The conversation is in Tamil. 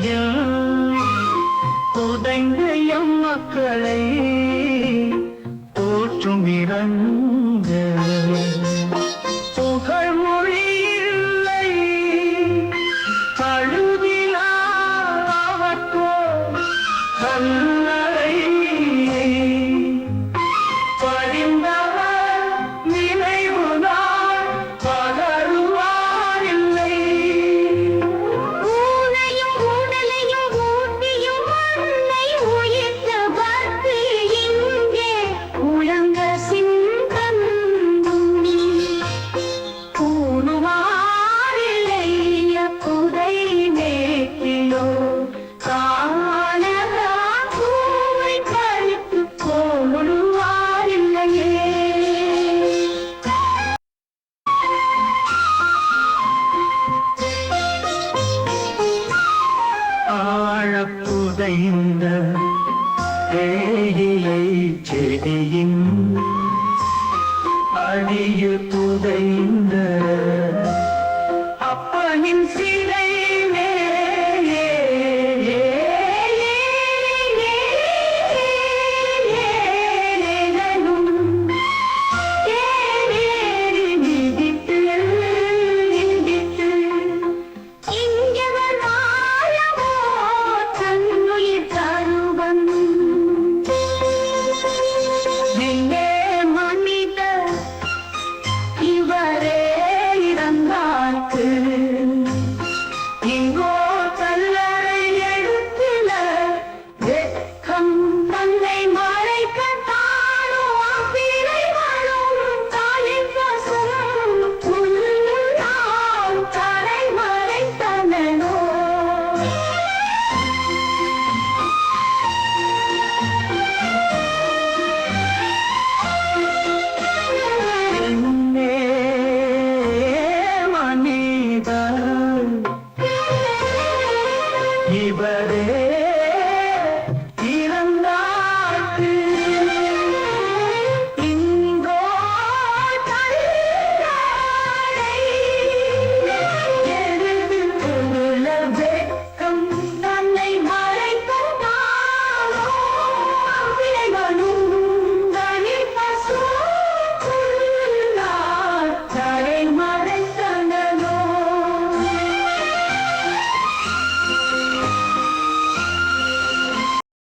கரையில் புதைந்த எம் மக்களை போற்றும் இறங்க வாழப்புதைந்த வேகியை செடியின் அடியு புதைந்த de